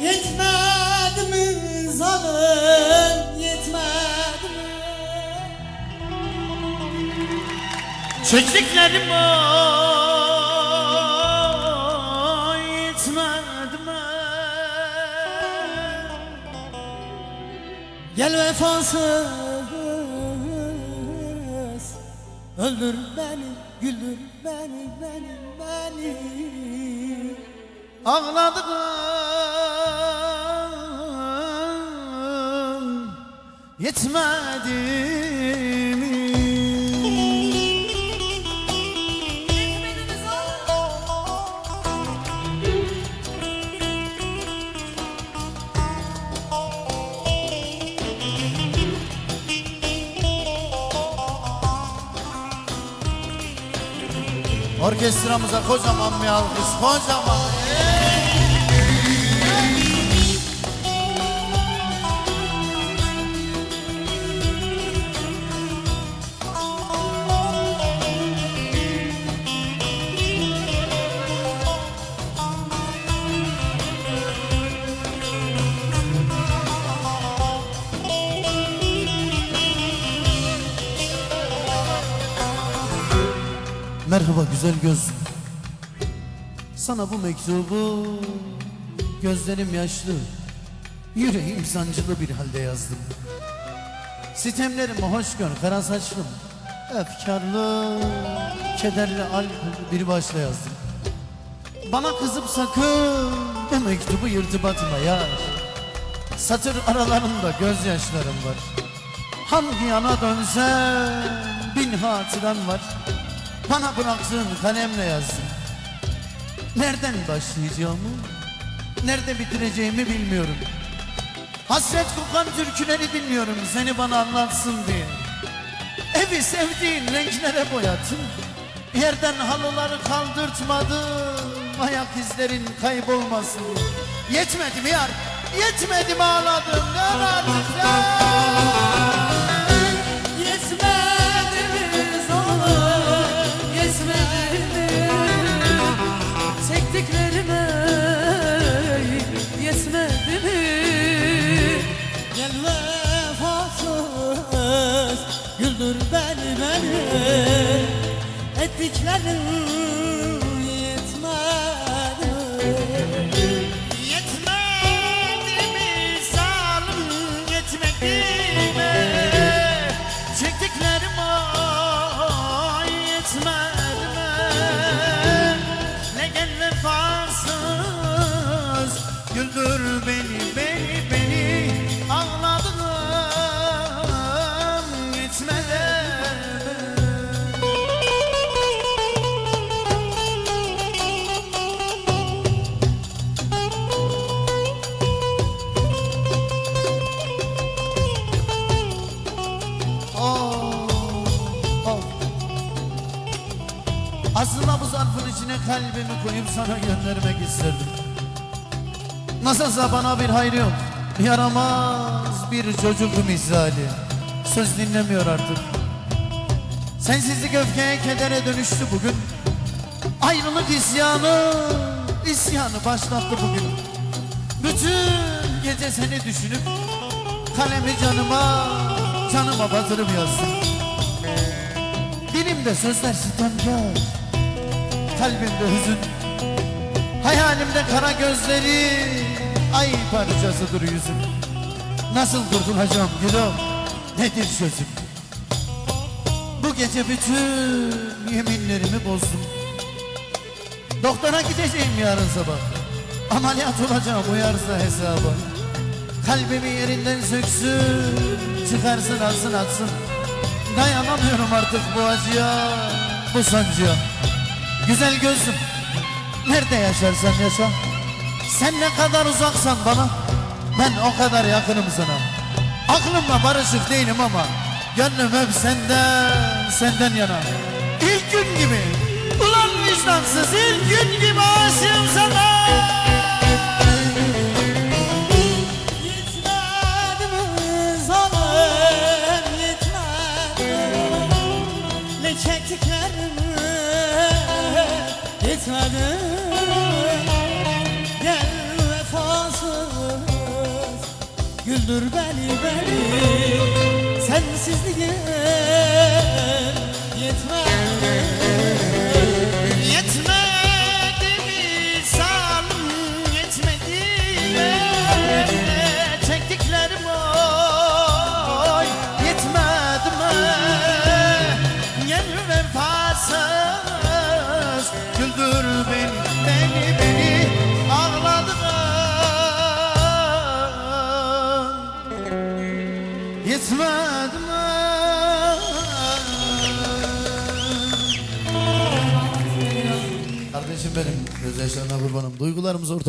Yetmedi mi zalim yetmedi mi Çektiklerim o yetmedi mi? Gel vefasız Öldür beni güldür beni beni beni Ağladım yetmedi Orkestramıza kocaman bir alkış, kocaman. Merhaba güzel gözlüm. Sana bu mektubu gözlerim yaşlı, yüreğim sancılı bir halde yazdım. Sitemlerimi hoş gör kara saçlım, efkarlı, kederli alkollü bir başla yazdım. Bana kızıp sakın bu mektubu yırtıp atma yar. Satır aralarında gözyaşlarım var. Hangi yana dönsem bin hatıran var. Bana bıraktığın kalemle yazdım. Nereden başlayacağımı, nerede bitireceğimi bilmiyorum. Hasret kokan türküleri dinliyorum seni bana anlatsın diye. Evi sevdiğin renklere boyattın. Yerden halıları kaldırtmadım. Ayak izlerin kaybolmasın. Yetmedi mi yar? Yetmedi mi ağladım? Gör artık. i don't yaralarım Aslında bu zarfın içine kalbimi koyup sana göndermek isterdim. Nasılsa bana bir hayrı yok. Yaramaz bir çocuk misali. Söz dinlemiyor artık. Sensizlik öfkeye kedere dönüştü bugün. Ayrılık isyanı, isyanı başlattı bugün. Bütün gece seni düşünüp kalemi canıma, canıma batırıp yazdım. Dilimde sözler sitemkar, kalbimde hüzün, hayalimde kara gözleri, ay parçasıdır yüzüm. Nasıl kurtulacağım gülüm, nedir sözüm? Bu gece bütün yeminlerimi bozdum. Doktora gideceğim yarın sabah. Ameliyat olacağım uyarsa hesaba. Kalbimi yerinden söksün, çıkarsın alsın atsın. Dayanamıyorum artık bu acıya, bu sancıya. Güzel gözüm, nerede yaşarsan yaşa. Sen ne kadar uzaksan bana, ben o kadar yakınım sana. Aklımla barışık değilim ama, gönlüm hep senden, senden yana. İlk gün gibi, ulan vicdansız ilk gün gibi aşığım sana. güldür beni beni. Sensizliğe Yetmedi mi Kardeşim benim gözyaşlarına kurbanım. Duygularımız ortak.